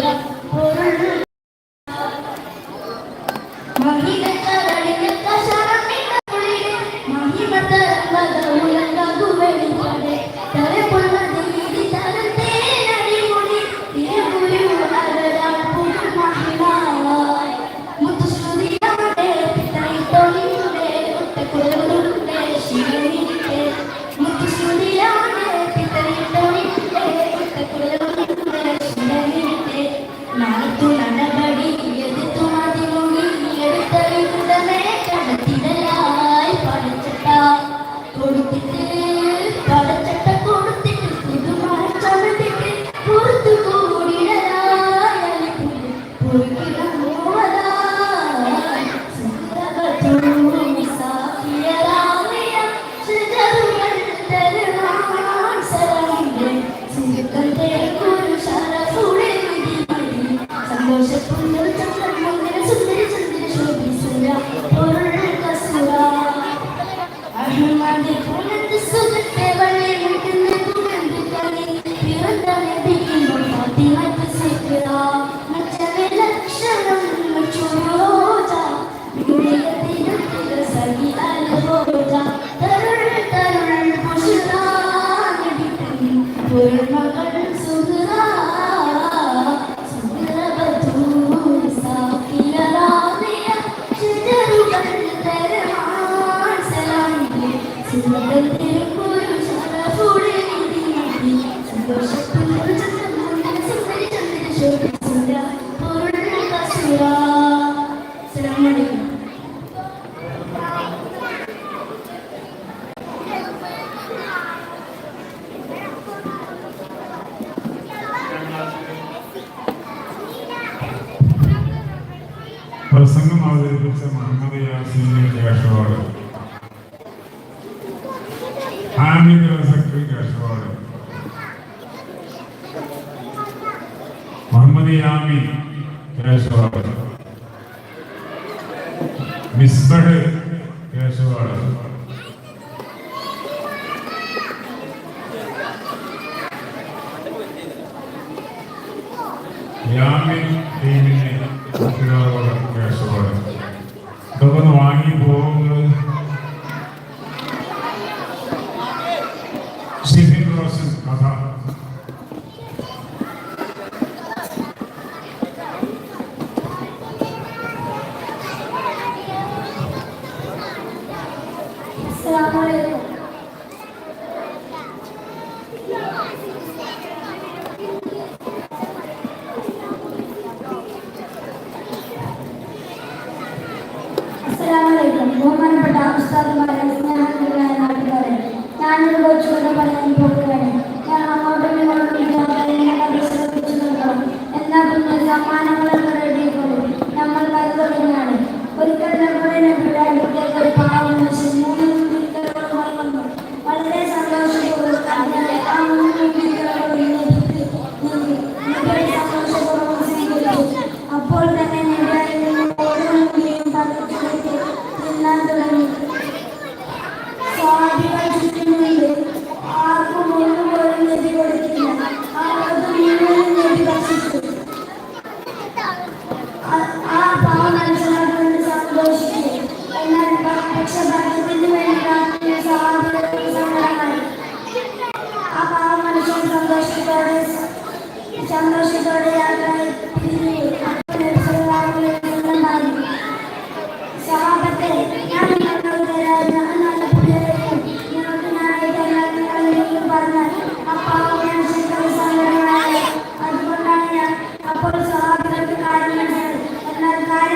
Gracias. പ്രസംഗം അവതരിപ്പിച്ച മുഹമ്മദ് യാസിന് കേശവോട്. ആമിദ്ര സെക്രട്ടറി കേശവോട്. മുഹമ്മദ് യാമി കേശവോട്. മിസ്ബഡ് കേശവോട്. യാമി ടീമിനെ അസ്സലാമലൈക്കും ബഹുമാനപ്പെട്ട ഉസ്താദുമാരെ സ്നേഹം നാട്ടുകാരെ ഞാനൊരു കൊച്ചുകൊണ്ട് പറയാം. സന്തോഷത്തോടെ സന്തോഷത്തോടെ യാത്ര